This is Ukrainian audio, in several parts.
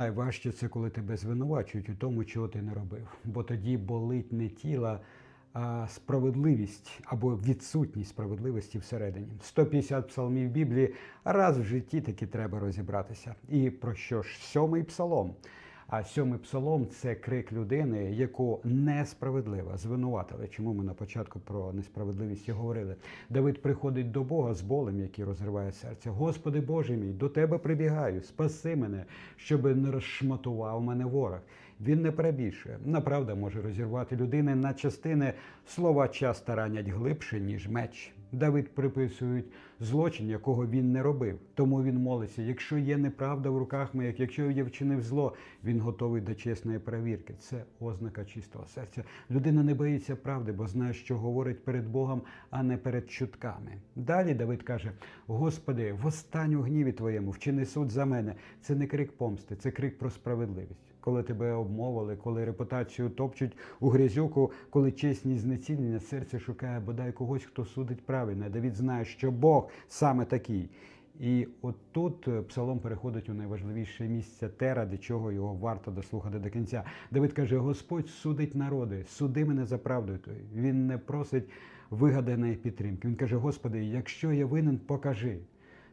Найважче це коли тебе звинувачують у тому, чого ти не робив. Бо тоді болить не тіла, а справедливість або відсутність справедливості всередині. 150 псалмів Біблії раз в житті таки треба розібратися. І про що ж сьомий псалом? А сьомий псалом це крик людини, яку несправедливо звинуватили. Чому ми на початку про несправедливість і говорили? Давид приходить до Бога з болем, який розриває серце. Господи Боже мій, до тебе прибігаю, спаси мене, щоб не розшматував мене ворог. Він не перебільшує. Направда може розірвати людини на частини. Слова часто ранять глибше, ніж меч. Давид приписують злочин, якого він не робив. Тому він молиться. Якщо є неправда в руках моїх, якщо я вчинив зло, він готовий до чесної перевірки. Це ознака чистого серця. Людина не боїться правди, бо знає, що говорить перед Богом, а не перед чутками. Далі Давид каже: Господи, в останню гніві твоєму вчини суд за мене. Це не крик помсти, це крик про справедливість. Коли тебе обмовили, коли репутацію топчуть у грязюку, коли чесність знецінення, серце шукає бодай когось, хто судить правильно. Давід знає, що Бог саме такий. І от тут е, псалом переходить у найважливіше місце те, ради чого його варто дослухати до кінця. Давид каже: Господь судить народи, суди мене за правдою. Він не просить вигаданої підтримки. Він каже: Господи, якщо я винен, покажи.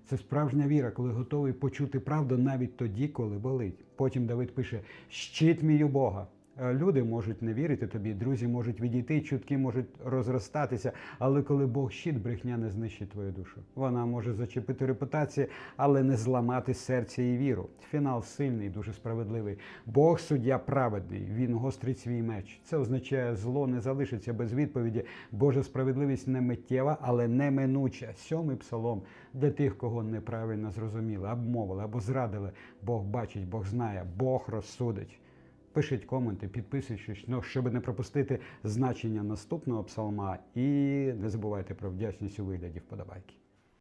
Це справжня віра, коли готовий почути правду навіть тоді, коли болить. Потім Давид пише: Щит мій у Бога. Е, Люди можуть не вірити тобі, друзі можуть відійти, чутки можуть розростатися. Але коли Бог щит, брехня не знищить твою душу. Вона може зачепити репутацію, але не зламати серце і віру. Фінал сильний, дуже справедливий. Бог суддя праведний, він гострить свій меч. Це означає, зло не залишиться без відповіді. Божа справедливість не миттєва, але неминуча. Сьомий псалом для тих, кого неправильно зрозуміли, обмовили або зрадили. Бог бачить, Бог знає, Бог розсудить. Пишіть коменти, підписуйтесь, ну, щоб не пропустити значення наступного псалма. І не забувайте про вдячність у вигляді вподобайки.